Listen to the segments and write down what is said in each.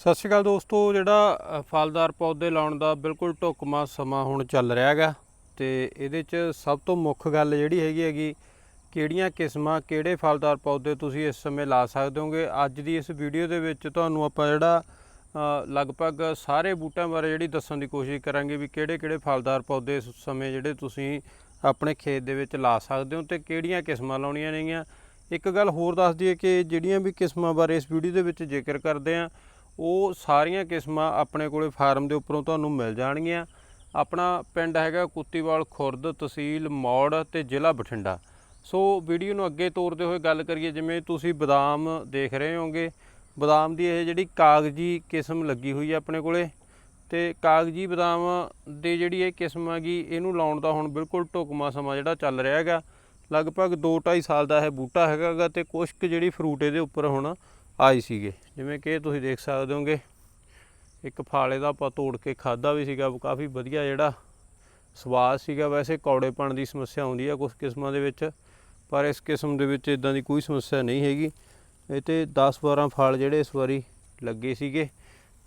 ਸਤਿ ਸ਼੍ਰੀ ਅਕਾਲ ਦੋਸਤੋ, ਜਿਹੜਾ ਫਲਦਾਰ ਪੌਦੇ ਲਾਉਣ ਦਾ ਬਿਲਕੁਲ ਢੁਕਮਾ ਸਮਾਂ ਹੁਣ ਚੱਲ ਰਿਹਾ ਹੈਗਾ ਤੇ ਇਹਦੇ 'ਚ ਸਭ ਤੋਂ ਮੁੱਖ ਗੱਲ ਜਿਹੜੀ ਹੈਗੀ ਹੈਗੀ, ਕਿਹੜੀਆਂ ਕਿਸਮਾਂ, ਕਿਹੜੇ ਫਲਦਾਰ ਪੌਦੇ ਤੁਸੀਂ ਇਸ ਸਮੇਂ ਲਾ ਸਕਦੇ ਹੋਗੇ? ਅੱਜ ਦੀ ਇਸ ਵੀਡੀਓ ਦੇ ਵਿੱਚ ਤੁਹਾਨੂੰ ਆਪਾਂ ਜਿਹੜਾ ਲਗਭਗ ਸਾਰੇ ਬੂਟਿਆਂ ਬਾਰੇ ਜਿਹੜੀ ਦੱਸਣ ਦੀ ਕੋਸ਼ਿਸ਼ ਕਰਾਂਗੇ ਵੀ ਕਿਹੜੇ ਕਿਹੜੇ ਫਲਦਾਰ ਪੌਦੇ ਇਸ ਸਮੇਂ ਜਿਹੜੇ ਤੁਸੀਂ ਆਪਣੇ ਖੇਤ ਦੇ ਵਿੱਚ ਲਾ ਸਕਦੇ ਹੋ ਤੇ ਕਿਹੜੀਆਂ ਕਿਸਮਾਂ ਲਾਉਣੀਆਂ ਨੇਗੀਆਂ। ਇੱਕ ਗੱਲ ਹੋਰ ਦੱਸ ਦਈਏ ਕਿ ਜਿਹੜੀਆਂ ਵੀ ਕਿਸਮਾਂ ਬਾਰੇ ਇਸ ਵੀਡੀਓ ਦੇ ਵਿੱਚ ਜ਼ਿਕਰ ਕਰਦੇ ਆ ਉਹ ਸਾਰੀਆਂ ਕਿਸਮਾਂ ਆਪਣੇ ਕੋਲੇ ਫਾਰਮ ਦੇ ਉੱਪਰੋਂ ਤੁਹਾਨੂੰ ਮਿਲ ਜਾਣਗੀਆਂ। ਆਪਣਾ ਪਿੰਡ ਹੈਗਾ ਕੁੱਤੀਵਾਲ ਖੁਰਦ ਤਹਿਸੀਲ ਮੌੜ ਤੇ ਜ਼ਿਲ੍ਹਾ ਬਠਿੰਡਾ। ਸੋ ਵੀਡੀਓ ਨੂੰ ਅੱਗੇ ਤੋਰਦੇ ਹੋਏ ਗੱਲ ਕਰੀਏ, ਜਿਵੇਂ ਤੁਸੀਂ ਬਦਾਮ ਦੇਖ ਰਹੇ ਹੋਗੇ ਬਦਾਮ ਦੀ ਇਹ ਜਿਹੜੀ ਕਾਗਜੀ ਕਿਸਮ ਲੱਗੀ ਹੋਈ ਹੈ ਆਪਣੇ ਕੋਲੇ ਤੇ ਕਾਗਜੀ ਬਦਾਮ ਦੀ ਜਿਹੜੀ ਇਹ ਕਿਸਮ ਹੈਗੀ, ਇਹਨੂੰ ਲਾਉਣ ਦਾ ਹੁਣ ਬਿਲਕੁਲ ਢੁਕਮਾ ਸਮਾਂ ਜਿਹੜਾ ਚੱਲ ਰਿਹਾ ਹੈਗਾ। ਲਗਭਗ 2.5 ਸਾਲ ਦਾ ਇਹ ਬੂਟਾ ਹੈਗਾ ਗਾ ਤੇ ਕੁਛ ਕੁ ਜਿਹੜੀ ਫਰੂਟ ਇਹਦੇ ਉੱਪਰ ਹੁਣ ਆਏ ਸੀਗੇ। ਜਿਵੇਂ ਕਿ ਤੁਸੀਂ ਦੇਖ ਸਕਦੇ ਹੋਗੇ, ਇੱਕ ਫਾਲੇ ਦਾ ਆਪਾਂ ਤੋੜ ਕੇ ਖਾਦਾ ਵੀ ਸੀਗਾ, ਕਾਫੀ ਵਧੀਆ ਜਿਹੜਾ ਸਵਾਦ ਸੀਗਾ। ਵੈਸੇ ਕੌੜੇਪਣ ਦੀ ਸਮੱਸਿਆ ਆਉਂਦੀ ਆ ਕੁਝ ਕਿਸਮਾਂ ਦੇ ਵਿੱਚ, ਪਰ ਇਸ ਕਿਸਮ ਦੇ ਵਿੱਚ ਇਦਾਂ ਦੀ ਕੋਈ ਸਮੱਸਿਆ ਨਹੀਂ ਹੈਗੀ। ਇਹ ਤੇ 10-12 ਫਲ ਜਿਹੜੇ ਇਸ ਵਾਰੀ ਲੱਗੇ ਸੀਗੇ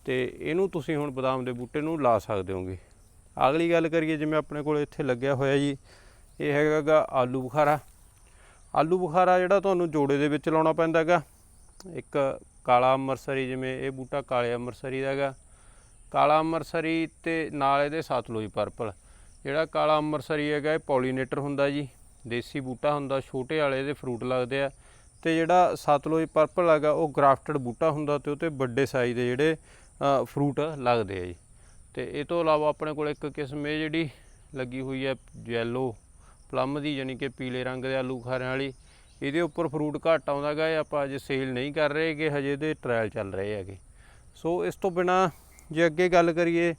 ਤੇ ਇਹਨੂੰ ਤੁਸੀਂ ਹੁਣ ਬਦਾਮ ਦੇ ਬੂਟੇ ਨੂੰ ਲਾ ਸਕਦੇ ਹੋਗੇ। ਅਗਲੀ ਗੱਲ ਕਰੀਏ, ਜਿਵੇਂ ਆਪਣੇ ਕੋਲ ਇੱਥੇ ਲੱਗਿਆ ਹੋਇਆ ਜੀ, ਇਹ ਹੈਗਾ ਗਾ ਆਲੂ ਬੁਖਾਰਾ। ਆਲੂ ਬੁਖਾਰਾ ਜਿਹੜਾ ਤੁਹਾਨੂੰ ਜੋੜੇ ਦੇ ਵਿੱਚ ਲਾਉਣਾ ਪੈਂਦਾ ਹੈਗਾ। ਇੱਕ ਕਾਲਾ ਅੰਮ੍ਰਿਤਸਰੀ, ਜਿਵੇਂ ਇਹ ਬੂਟਾ ਕਾਲੇ ਅੰਮ੍ਰਿਤਸਰੀ ਦਾ ਹੈਗਾ। ਕਾਲਾ ਅੰਮ੍ਰਿਤਸਰੀ ਤੇ ਨਾਲ ਇਹਦੇ ਸਤਲੁਜ ਪਰਪਲ। ਜਿਹੜਾ ਕਾਲਾ ਅੰਮ੍ਰਿਤਸਰੀ ਹੈਗਾ, ਇਹ ਪੋਲੀਨੇਟਰ ਹੁੰਦਾ ਜੀ। ਦੇਸੀ ਬੂਟਾ ਹੁੰਦਾ, ਛੋਟੇ ਵਾਲੇ ਦੇ ਫਰੂਟ ਲੱਗਦੇ ਆ। ਤੇ ਜਿਹੜਾ ਸਤਲੁਜ ਪਰਪਲ ਹੈਗਾ, ਉਹ ਗ੍ਰਾਫਟਡ ਬੂਟਾ ਹੁੰਦਾ ਤੇ ਉਹ ਤੇ ਵੱਡੇ ਸਾਈਜ਼ ਦੇ ਜਿਹੜੇ ਫਰੂਟ ਲੱਗਦੇ ਆ ਜੀ। ਤੇ ਇਹ ਤੋਂ ਇਲਾਵਾ ਆਪਣੇ ਕੋਲ ਇੱਕ ਕਿਸਮ ਇਹ ਜਿਹੜੀ ਲੱਗੀ ਹੋਈ ਹੈ ਯੈਲੋ ਪਲਮ ਦੀ, ਯਾਨੀ ਕਿ ਪੀਲੇ ਰੰਗ ਦੇ ਆਲੂ ਖਾਰਿਆਂ ਵਾਲੀ। ਇਹਦੇ ਉੱਪਰ ਫਰੂਟ ਘੱਟ ਆਉਂਦਾ ਗਾ ਇਹ ਆਪਾਂ ਅਜੇ ਸੇਲ ਨਹੀਂ ਕਰ ਰਹੇ ਕਿ ਹਜੇ ਦੇ ਟ੍ਰਾਇਲ ਚੱਲ ਰਹੇ ਹੈਗੇ। ਸੋ ਇਸ ਤੋਂ ਬਿਨਾ ਜੇ ਅੱਗੇ ਗੱਲ ਕਰੀਏ,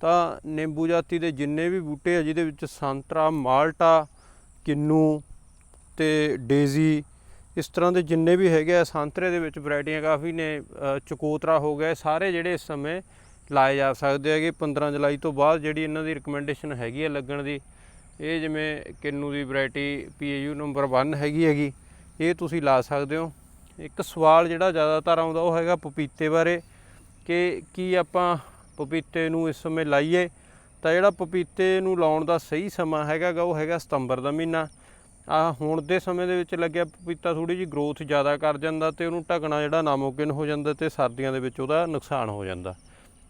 ਤਾਂ ਨਿੰਬੂ ਜਾਤੀ ਦੇ ਜਿੰਨੇ ਵੀ ਬੂਟੇ ਆ, ਜਿਹਦੇ ਵਿੱਚ ਸੰਤਰਾ, ਮਾਲਟਾ, ਕਿੰਨੂ ਤੇ ਡੇਜ਼ੀ, ਇਸ ਤਰ੍ਹਾਂ ਦੇ ਜਿੰਨੇ ਵੀ ਹੈਗੇ ਆ, ਸੰਤਰੇ ਦੇ ਵਿੱਚ ਵੈਰਾਈਟੀਆਂ ਕਾਫੀ ਨੇ ਚਕੋਤਰਾ ਹੋ ਗਿਆ ਸਾਰੇ ਜਿਹੜੇ ਇਸ ਸਮੇਂ ਲਾਏ ਜਾ ਸਕਦੇ ਹੈਗੇ। 15 ਜੁਲਾਈ ਤੋਂ ਬਾਅਦ ਜਿਹੜੀ ਇਹਨਾਂ ਦੀ ਰਿਕਮੈਂਡੇਸ਼ਨ ਹੈਗੀ ਹੈ ਲੱਗਣ ਦੀ, ਇਹ ਜਿਵੇਂ ਕਿੰਨੂ ਦੀ ਵੈਰਾਈਟੀ ਪੀਏਯੂ ਨੰਬਰ 1 ਹੈਗੀ ਹੈਗੀ। ਇਹ ਤੁਸੀਂ ਲਾ ਸਕਦੇ ਹੋ। ਇੱਕ ਸਵਾਲ ਜਿਹੜਾ ਜ਼ਿਆਦਾਤਰ ਆਉਂਦਾ ਉਹ ਹੈਗਾ ਪਪੀਤੇ ਬਾਰੇ ਕਿ ਕੀ ਆਪਾਂ ਪਪੀਤੇ ਨੂੰ ਇਸ ਸਮੇਂ ਲਾਈਏ? ਤਾਂ ਜਿਹੜਾ ਪਪੀਤੇ ਨੂੰ ਲਾਉਣ ਦਾ ਸਹੀ ਸਮਾਂ ਹੈਗਾ ਗਾ ਉਹ ਹੈਗਾ ਸਤੰਬਰ ਦਾ ਮਹੀਨਾ। ਆ ਹੁਣ ਦੇ ਸਮੇਂ ਦੇ ਵਿੱਚ ਲੱਗਿਆ ਪਪੀਤਾ ਥੋੜੀ ਜੀ ਗਰੋਥ ਜ਼ਿਆਦਾ ਕਰ ਜਾਂਦਾ ਤੇ ਉਹਨੂੰ ਢਕਣਾ ਜਿਹੜਾ ਨਾਮੁਮਕਿਨ ਹੋ ਜਾਂਦਾ ਤੇ ਸਰਦੀਆਂ ਦੇ ਵਿੱਚ ਉਹਦਾ ਨੁਕਸਾਨ ਹੋ ਜਾਂਦਾ।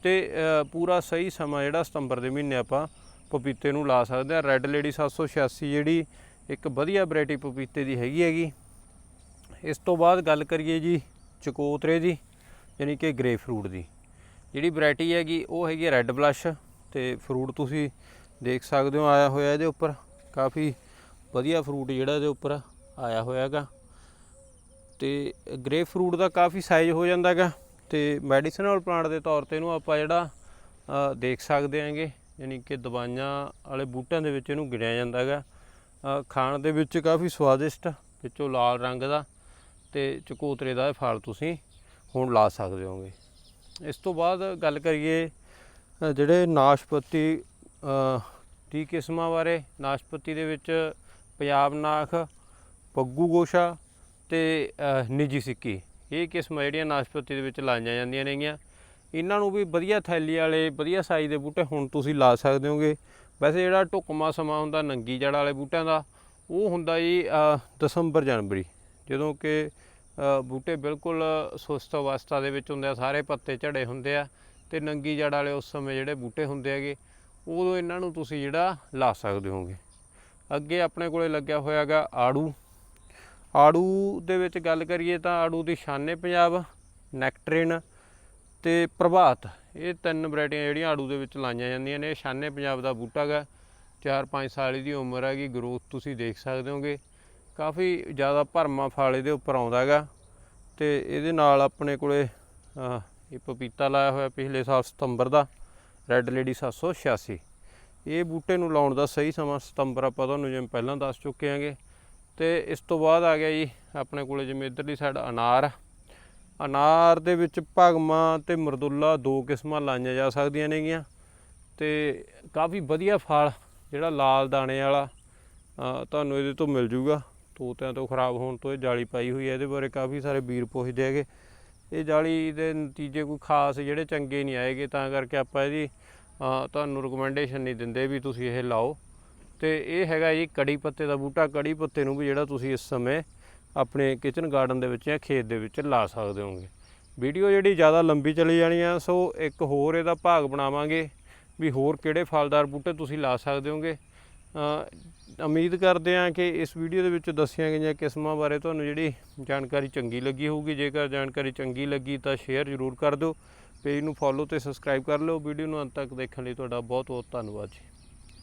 ਤੇ ਪੂਰਾ ਸਹੀ ਸਮਾਂ ਜਿਹੜਾ ਸਤੰਬਰ ਦੇ ਮਹੀਨੇ ਆਪਾਂ ਪਪੀਤੇ ਨੂੰ ਲਾ ਸਕਦੇ ਆ। ਰੈੱਡ ਲੇਡੀ 786 ਜਿਹੜੀ ਇੱਕ ਵਧੀਆ ਵੈਰਾਈਟੀ ਪਪੀਤੇ ਦੀ ਹੈਗੀ ਹੈਗੀ। ਇਸ ਤੋਂ ਬਾਅਦ ਗੱਲ ਕਰੀਏ ਜੀ ਚਕੋਤਰੇ ਦੀ, ਯਾਨੀ ਕਿ ਗ੍ਰੇ ਫਰੂਟ ਦੀ। ਜਿਹੜੀ ਵੈਰਾਈਟੀ ਹੈਗੀ, ਉਹ ਹੈਗੀ ਰੈੱਡ ਬਲਸ਼ ਤੇ ਫਰੂਟ ਤੁਸੀਂ ਦੇਖ ਸਕਦੇ ਹੋ, ਆਇਆ ਹੋਇਆ ਇਹਦੇ ਉੱਪਰ। ਕਾਫੀ ਵਧੀਆ ਫਰੂਟ ਜਿਹੜਾ ਇਹਦੇ ਉੱਪਰ ਆਇਆ ਹੋਇਆ ਹੈਗਾ। ਤੇ ਗ੍ਰੇ ਫਰੂਟ ਦਾ ਕਾਫੀ ਸਾਈਜ਼ ਹੋ ਜਾਂਦਾ ਹੈਗਾ ਤੇ ਮੈਡੀਸਨਲ ਪਲਾਂਟ ਦੇ ਤੌਰ ਤੇ ਇਹਨੂੰ ਆਪਾਂ ਜਿਹੜਾ ਦੇਖ ਸਕਦੇ ਆਂਗੇ ਯਾਨੀ ਕਿ ਦਵਾਈਆਂ ਵਾਲੇ ਬੂਟਿਆਂ ਦੇ ਵਿੱਚ ਇਹਨੂੰ ਗਿਣਿਆ ਜਾਂਦਾ ਹੈਗਾ। ਖਾਣ ਦੇ ਵਿੱਚ ਕਾਫੀ ਸਵਾਦਿਸ਼ਟ, ਵਿੱਚੋਂ ਲਾਲ ਰੰਗ ਦਾ ਤੇ ਚਕੋਤਰੇ ਦਾ ਇਹ ਫਲ ਤੁਸੀਂ ਹੁਣ ਲਾ ਸਕਦੇ ਹੋਗੇ ਇਸ ਤੋਂ ਬਾਅਦ ਗੱਲ ਕਰੀਏ ਜਿਹੜੇ ਨਾਸ਼ਪਤੀ ਦੀ ਕਿਸਮਾਂ ਬਾਰੇ। ਨਾਸ਼ਪਤੀ ਦੇ ਵਿੱਚ ਪੰਜਾਬ ਨਾਖ, ਪੱਗੂ ਗੋਸ਼ਾ ਤੇ ਨਿੱਜੀ ਸਿੱਕੀ। ਇਹ ਕਿਸਮਾਂ ਜਿਹੜੀਆਂ ਨਾਸ਼ਪਤੀ ਦੇ ਵਿੱਚ ਲਾਈਆਂ ਜਾਂਦੀਆਂ ਨੇਗੀਆਂ। ਇਹਨਾਂ ਨੂੰ ਵੀ ਵਧੀਆ ਥੈਲੀ ਵਾਲੇ, ਵਧੀਆ ਸਾਈਜ਼ ਦੇ ਬੂਟੇ ਹੁਣ ਤੁਸੀਂ ਲਾ ਸਕਦੇ ਹੋਗੇ ਵੈਸੇ ਜਿਹੜਾ ਢੁਕਮਾ ਸਮਾਂ ਹੁੰਦਾ ਨੰਗੀ ਜੜ ਵਾਲੇ ਬੂਟਿਆਂ ਦਾ, ਉਹ ਹੁੰਦਾ ਜੀ ਦਸੰਬਰ ਜਨਵਰੀ। ਜਦੋਂ ਕਿ ਬੂਟੇ ਬਿਲਕੁਲ ਸੁਸਤ ਅਵਸਥਾ ਦੇ ਵਿੱਚ ਹੁੰਦੇ ਆ, ਸਾਰੇ ਪੱਤੇ ਝੜੇ ਹੁੰਦੇ ਆ ਤੇ ਨੰਗੀ ਜੜ ਵਾਲੇ ਉਸ ਸਮੇਂ ਜਿਹੜੇ ਬੂਟੇ ਹੁੰਦੇ ਹੈਗੇ, ਉਦੋਂ ਇਹਨਾਂ ਨੂੰ ਤੁਸੀਂ ਜਿਹੜਾ ਲਾ ਸਕਦੇ ਹੋਗੇ ਅੱਗੇ ਆਪਣੇ ਕੋਲੇ ਲੱਗਿਆ ਹੋਇਆ ਹੈਗਾ ਆੜੂ। ਆੜੂ ਦੇ ਵਿੱਚ ਗੱਲ ਕਰੀਏ ਤਾਂ ਆੜੂ ਦੀ ਸ਼ਾਨੇ ਪੰਜਾਬ, ਨੈਕਟਰਿਨ ਤੇ ਪ੍ਰਭਾਤ, ਇਹ ਤਿੰਨ ਵੈਰਾਈਟੀਆਂ ਜਿਹੜੀਆਂ ਆੜੂ ਦੇ ਵਿੱਚ ਲਾਈਆਂ ਜਾਂਦੀਆਂ ਨੇ। ਇਹ ਸ਼ਾਨੇ ਪੰਜਾਬ ਦਾ ਬੂਟਾ ਗਾ 4-5 ਸਾਲ ਦੀ ਉਮਰ ਹੈਗੀ ਗਰੋਥ ਤੁਸੀਂ ਦੇਖ ਸਕਦੇ ਹੋਗੇ ਕਾਫੀ ਜ਼ਿਆਦਾ ਭਰਮਾ ਫਲ ਇਹਦੇ ਉੱਪਰ ਆਉਂਦਾ ਹੈਗਾ ਤੇ ਇਹਦੇ ਨਾਲ ਆਪਣੇ ਕੋਲੇ ਇਹ ਪਪੀਤਾ ਲਾਇਆ ਹੋਇਆ ਪਿਛਲੇ ਸਾਲ ਸਤੰਬਰ ਦਾ ਰੈੱਡ ਲੇਡੀ 786 ਇਹ ਬੂਟੇ ਨੂੰ ਲਾਉਣ ਦਾ ਸਹੀ ਸਮਾਂ ਸਤੰਬਰ ਆਪਾਂ ਤੁਹਾਨੂੰ ਜਿਵੇਂ ਪਹਿਲਾਂ ਦੱਸ ਚੁੱਕੇ ਆਂਗੇ ਤੇ ਇਸ ਤੋਂ ਬਾਅਦ ਆ ਗਿਆ ਜੀ ਆਪਣੇ ਕੋਲੇ ਜਿਵੇਂ ਇਧਰਲੀ ਸਾਈਡ ਅਨਾਰ। ਅਨਾਰ ਦੇ ਵਿੱਚ ਭਗਮਾ ਤੇ ਮਰਦੁੱਲਾ ਦੋ ਕਿਸਮਾਂ ਲਾਈਆਂ ਜਾ ਸਕਦੀਆਂ ਨੇਗੀਆਂ। ਤੇ ਕਾਫੀ ਵਧੀਆ ਫਲ, ਜਿਹੜਾ ਲਾਲ ਦਾਣੇ ਵਾਲਾ ਤੁਹਾਨੂੰ ਇਹਦੇ ਤੋਂ ਮਿਲ ਜੂਗਾ। ਤੋਤਿਆਂ ਤੋਂ ਖਰਾਬ ਹੋਣ ਤੋਂ ਇਹ ਜਾਲੀ ਪਾਈ ਹੋਈ ਹੈ, ਇਹਦੇ ਬਾਰੇ ਕਾਫੀ ਸਾਰੇ ਵੀਰ ਪੁੱਛਦੇ ਹੈਗੇ। ਇਹ ਜਾਲੀ ਦੇ ਨਤੀਜੇ ਕੋਈ ਖਾਸ ਜਿਹੜੇ ਚੰਗੇ ਨਹੀਂ ਆਏਗੇ, ਤਾਂ ਕਰਕੇ ਆਪਾਂ ਇਹਦੀ ਤੁਹਾਨੂੰ ਰეკਮੈਂਡੇਸ਼ਨ ਨਹੀਂ ਦਿੰਦੇ ਵੀ ਤੁਸੀਂ ਇਹ ਲਾਓ। ਤੇ ਇਹ ਹੈਗਾ ਜੀ ਕੜੀ ਪੱਤੇ ਦਾ ਬੂਟਾ, ਕੜੀ ਪੱਤੇ ਨੂੰ ਵੀ ਜਿਹੜਾ ਤੁਸੀਂ ਇਸ ਸਮੇਂ ਆਪਣੇ ਕਿਚਨ ਗਾਰਡਨ ਦੇ ਵਿੱਚ ਜਾਂ ਖੇਤ ਦੇ ਵਿੱਚ ਲਾ ਸਕਦੇ ਹੋਗੇ ਵੀਡੀਓ ਜਿਹੜੀ ਜ਼ਿਆਦਾ ਲੰਬੀ ਚਲੀ ਜਾਣੀ ਆ, ਸੋ ਇੱਕ ਹੋਰ ਇਹਦਾ ਭਾਗ ਬਣਾਵਾਂਗੇ ਵੀ ਹੋਰ ਕਿਹੜੇ ਫਲਦਾਰ ਬੂਟੇ ਤੁਸੀਂ ਲਾ ਸਕਦੇ ਹੋਗੇ ਉਮੀਦ ਕਰਦੇ ਹਾਂ ਕਿ ਇਸ ਵੀਡੀਓ ਦੇ ਵਿੱਚ ਦੱਸੀਆਂ ਗਈਆਂ ਕਿਸਮਾਂ ਬਾਰੇ ਤੁਹਾਨੂੰ ਜਿਹੜੀ ਜਾਣਕਾਰੀ ਚੰਗੀ ਲੱਗੀ ਹੋਊਗੀ। ਜੇਕਰ ਜਾਣਕਾਰੀ ਚੰਗੀ ਲੱਗੀ ਤਾਂ ਸ਼ੇਅਰ ਜ਼ਰੂਰ ਕਰ ਦਿਓ। ਪੇਜ ਨੂੰ ਫੋਲੋ ਤੇ ਸਬਸਕ੍ਰਾਈਬ ਕਰ ਲਓ। ਵੀਡੀਓ ਨੂੰ ਅੰਤ ਤੱਕ ਦੇਖਣ ਲਈ ਤੁਹਾਡਾ ਬਹੁਤ ਬਹੁਤ ਧੰਨਵਾਦ ਜੀ।